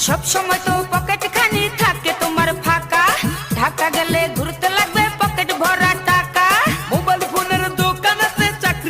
সব সময় তো